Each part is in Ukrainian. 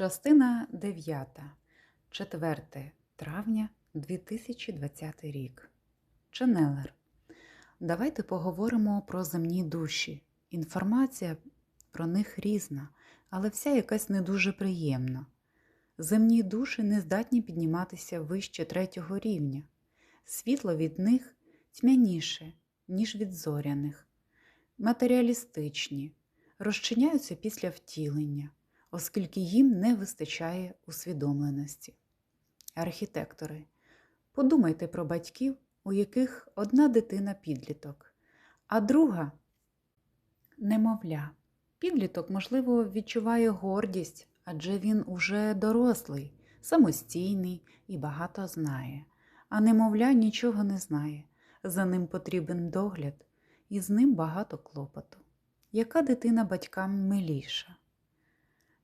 Частина 9. 4 травня 2020 рік. Ченелер. Давайте поговоримо про земні душі. Інформація про них різна, але вся якась не дуже приємна. Земні душі не здатні підніматися вище третього рівня. Світло від них тьмяніше, ніж від зоряних, матеріалістичні, розчиняються після втілення оскільки їм не вистачає усвідомленості. Архітектори, подумайте про батьків, у яких одна дитина підліток, а друга немовля. Підліток, можливо, відчуває гордість, адже він уже дорослий, самостійний і багато знає, а немовля нічого не знає. За ним потрібен догляд, і з ним багато клопоту. Яка дитина батькам миліша?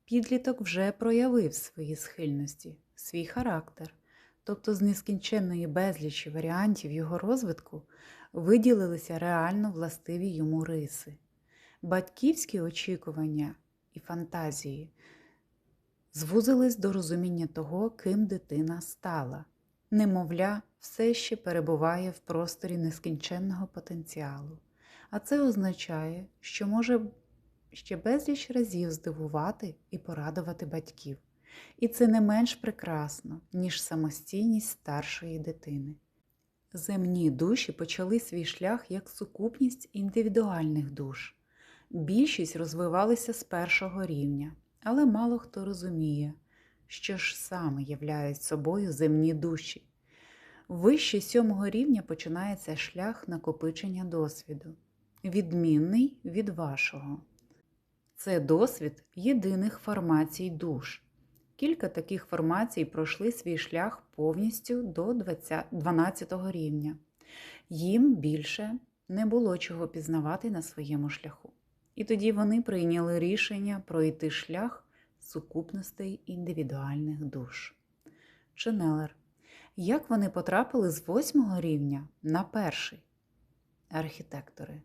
Підліток вже проявив свої схильності, свій характер, тобто з нескінченної безлічі варіантів його розвитку виділилися реально властиві йому риси. Батьківські очікування і фантазії звузились до розуміння того, ким дитина стала. Немовля все ще перебуває в просторі нескінченного потенціалу, а це означає, що може ще безліч разів здивувати і порадувати батьків. І це не менш прекрасно, ніж самостійність старшої дитини. Земні душі почали свій шлях як сукупність індивідуальних душ. Більшість розвивалися з першого рівня, але мало хто розуміє, що ж саме являють собою земні душі. Вище сьомого рівня починається шлях накопичення досвіду, відмінний від вашого. Це досвід єдиних формацій душ. Кілька таких формацій пройшли свій шлях повністю до 12 рівня. Їм більше не було чого пізнавати на своєму шляху. І тоді вони прийняли рішення пройти шлях сукупностей індивідуальних душ. Ченелер. Як вони потрапили з восьмого рівня на перший? Архітектори.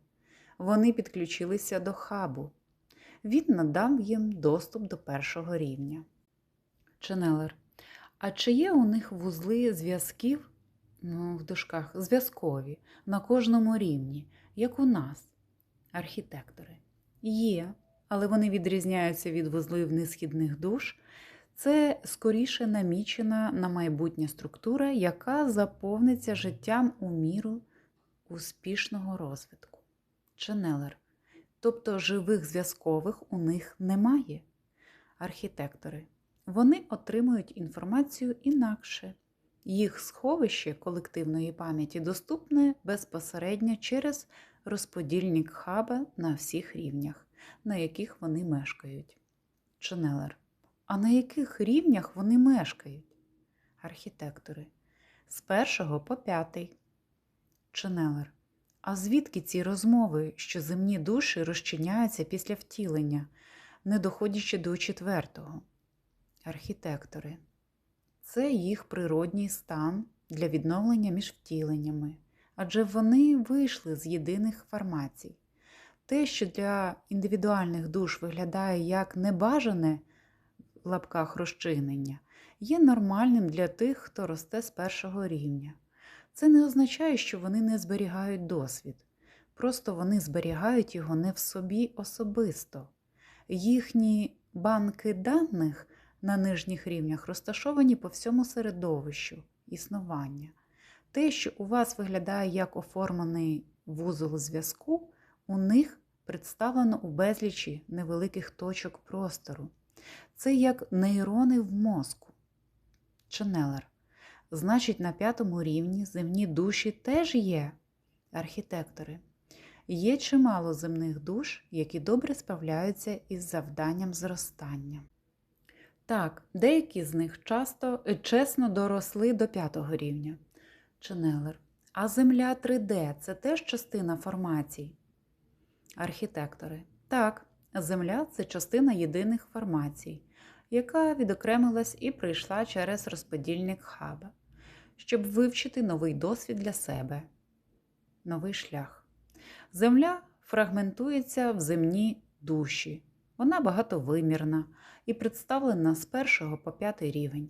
Вони підключилися до хабу він надав їм доступ до першого рівня. Ченелер. А чи є у них вузли зв'язків ну, в дужках, зв'язкові на кожному рівні, як у нас, архітектори? Є, але вони відрізняються від вузлів несхідних душ. Це скоріше намічена на майбутнє структура, яка заповниться життям у міру успішного розвитку. Ченелер тобто живих зв'язкових у них немає. Архітектори. Вони отримують інформацію інакше. Їх сховище колективної пам'яті доступне безпосередньо через розподільник хаба на всіх рівнях, на яких вони мешкають. Ченелер. А на яких рівнях вони мешкають? Архітектори. З першого по п'ятий. Ченелер. А звідки ці розмови, що земні душі розчиняються після втілення, не доходячи до четвертого? Архітектори. Це їх природній стан для відновлення між втіленнями, адже вони вийшли з єдиних формацій. Те, що для індивідуальних душ виглядає як небажане в лапках розчинення, є нормальним для тих, хто росте з першого рівня. Це не означає, що вони не зберігають досвід, просто вони зберігають його не в собі особисто. Їхні банки даних на нижніх рівнях розташовані по всьому середовищу існування. Те, що у вас виглядає як оформлений вузол зв'язку, у них представлено у безлічі невеликих точок простору. Це як нейрони в мозку. Ченелер. Значить, на п'ятому рівні земні душі теж є архітектори. Є чимало земних душ, які добре справляються із завданням зростання. Так, деякі з них часто е, чесно доросли до п'ятого рівня. Ченелер. А земля 3D це теж частина формацій. Архітектори. Так, земля це частина єдиних формацій, яка відокремилась і прийшла через розподільник хаба щоб вивчити новий досвід для себе, новий шлях. Земля фрагментується в земні душі, Вона багатовимірна і представлена з першого по п'ятий рівень.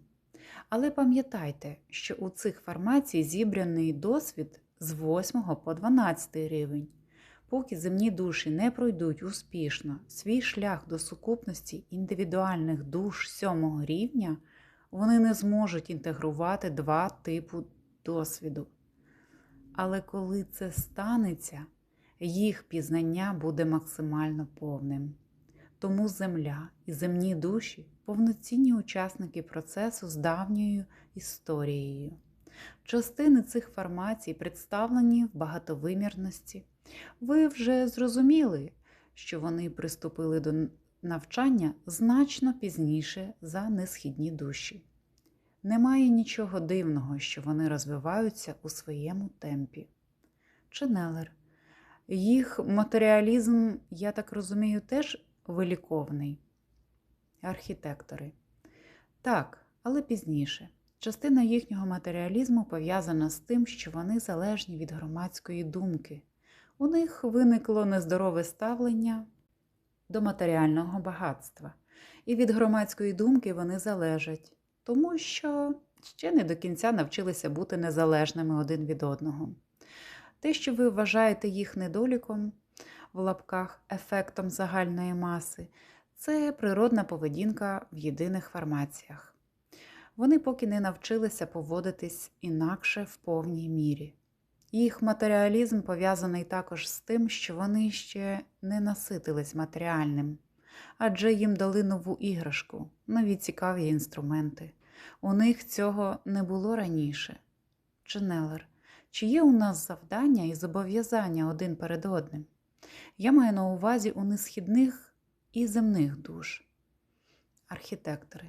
Але пам'ятайте, що у цих формацій зібраний досвід з 8 по 12 рівень. Поки земні душі не пройдуть успішно свій шлях до сукупності індивідуальних душ сьомого рівня, вони не зможуть інтегрувати два типи досвіду. Але коли це станеться, їх пізнання буде максимально повним. Тому земля і земні душі повноцінні учасники процесу з давньою історією. Частини цих формацій представлені в багатовимірності. Ви вже зрозуміли, що вони приступили до навчання значно пізніше за несхідні душі. Немає нічого дивного, що вони розвиваються у своєму темпі. Ченелер. Їх матеріалізм, я так розумію, теж виліковний. Архітектори. Так, але пізніше. Частина їхнього матеріалізму пов'язана з тим, що вони залежні від громадської думки. У них виникло нездорове ставлення до матеріального багатства, і від громадської думки вони залежать, тому що ще не до кінця навчилися бути незалежними один від одного. Те, що ви вважаєте їх недоліком в лапках, ефектом загальної маси, це природна поведінка в єдиних формаціях. Вони поки не навчилися поводитись інакше в повній мірі. Їх матеріалізм пов'язаний також з тим, що вони ще не наситились матеріальним, адже їм дали нову іграшку, нові цікаві інструменти. У них цього не було раніше. Ченелер, чи є у нас завдання і зобов'язання один перед одним? Я маю на увазі у несхідних і земних душ. Архітектори.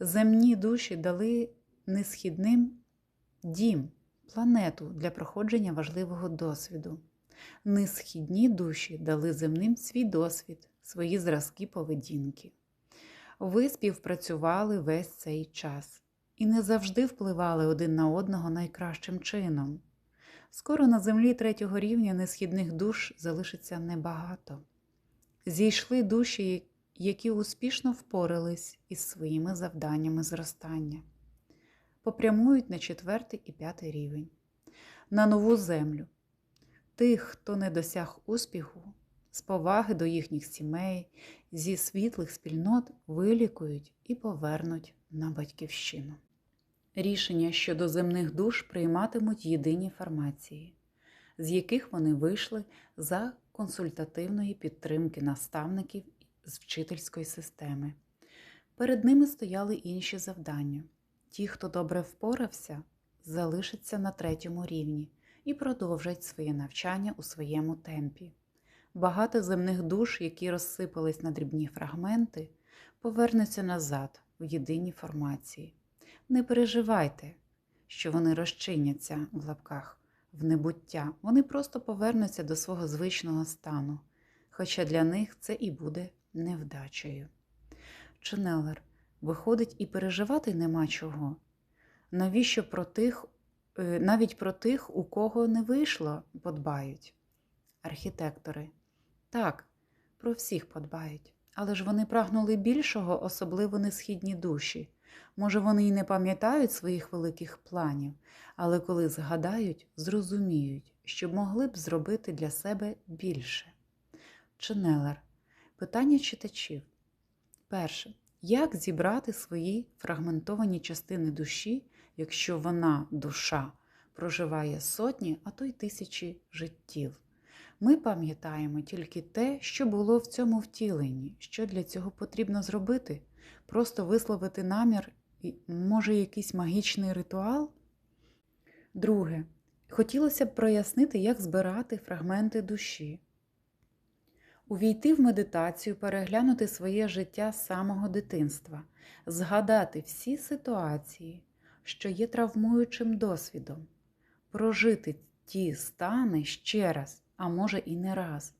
Земні душі дали несхідним дім, планету для проходження важливого досвіду. Несхідні душі дали земним свій досвід, свої зразки поведінки. Ви співпрацювали весь цей час і не завжди впливали один на одного найкращим чином. Скоро на землі третього рівня несхідних душ залишиться небагато. Зійшли душі, які успішно впорались із своїми завданнями зростання, попрямують на четвертий і п'ятий рівень, на нову землю. Тих, хто не досяг успіху, з поваги до їхніх сімей, зі світлих спільнот вилікують і повернуть на батьківщину. Рішення щодо земних душ прийматимуть єдині формації, з яких вони вийшли за консультативної підтримки наставників з вчительської системи. Перед ними стояли інші завдання. Ті, хто добре впорався, залишаться на третьому рівні і продовжать своє навчання у своєму темпі. Багато земних душ, які розсипались на дрібні фрагменти, повернуться назад в єдиній формації. Не переживайте, що вони розчиняться в лапках в небуття, вони просто повернуться до свого звичного стану, хоча для них це і буде невдачею. Ченелер, виходить, і переживати нема чого. Навіщо про тих, е, навіть про тих, у кого не вийшло, подбають? Архітектори. Так, про всіх подбають, але ж вони прагнули більшого, особливо несхідні душі. Може, вони й не пам'ятають своїх великих планів, але коли згадають, зрозуміють, що могли б зробити для себе більше. Ченелер. Питання читачів. Перше. Як зібрати свої фрагментовані частини душі, якщо вона, душа, проживає сотні, а то й тисячі життів? Ми пам'ятаємо тільки те, що було в цьому втіленні, що для цього потрібно зробити, просто висловити намір може, якийсь магічний ритуал? Друге. Хотілося б прояснити, як збирати фрагменти душі. Увійти в медитацію, переглянути своє життя з самого дитинства, згадати всі ситуації, що є травмуючим досвідом, прожити ті стани ще раз, а може і не раз,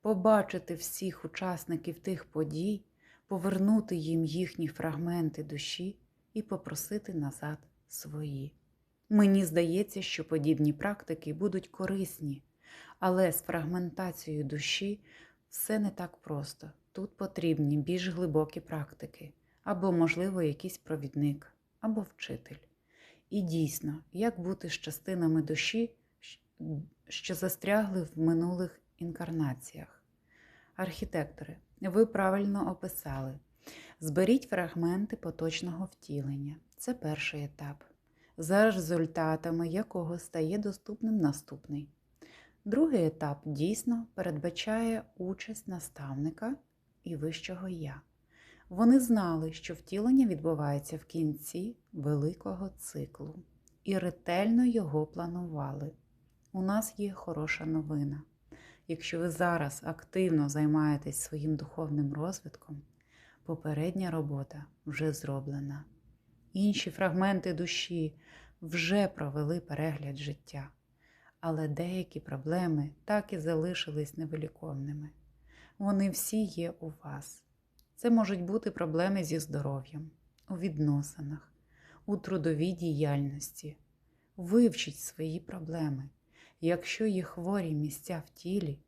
побачити всіх учасників тих подій, повернути їм їхні фрагменти душі і попросити назад свої. Мені здається, що подібні практики будуть корисні, але з фрагментацією душі все не так просто. Тут потрібні більш глибокі практики, або, можливо, якийсь провідник, або вчитель. І дійсно, як бути з частинами душі, що застрягли в минулих інкарнаціях. Архітектори, ви правильно описали. Зберіть фрагменти поточного втілення. Це перший етап, за результатами якого стає доступним наступний. Другий етап дійсно передбачає участь наставника і вищого я. Вони знали, що втілення відбувається в кінці великого циклу і ретельно його планували. У нас є хороша новина. Якщо ви зараз активно займаєтесь своїм духовним розвитком, попередня робота вже зроблена. Інші фрагменти душі вже провели перегляд життя, але деякі проблеми так і залишились невиліковними. Вони всі є у вас. Це можуть бути проблеми зі здоров'ям, у відносинах, у трудовій діяльності. Вивчіть свої проблеми. Якщо є хворі місця в тілі,